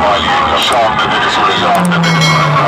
Mali, shout the niggas, shout the niggas.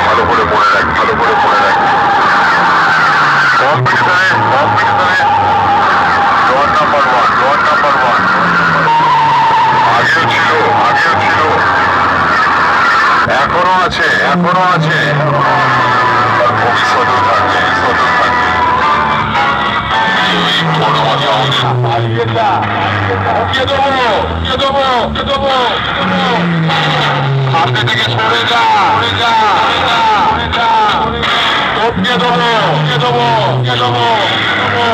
ভালো করে মনে রাখ ভালো করে মনে রাখ কম্পিটিশনে কম্পিটিশনে ডোর নাম্বার ওয়ান এখনও আছে এখনও আছে খুবই সতর্ক থাকবে সতর্ক রাস্তা থেকে সরে যা সরে যা সরে যা সরে যা দেবো দেবো দেবো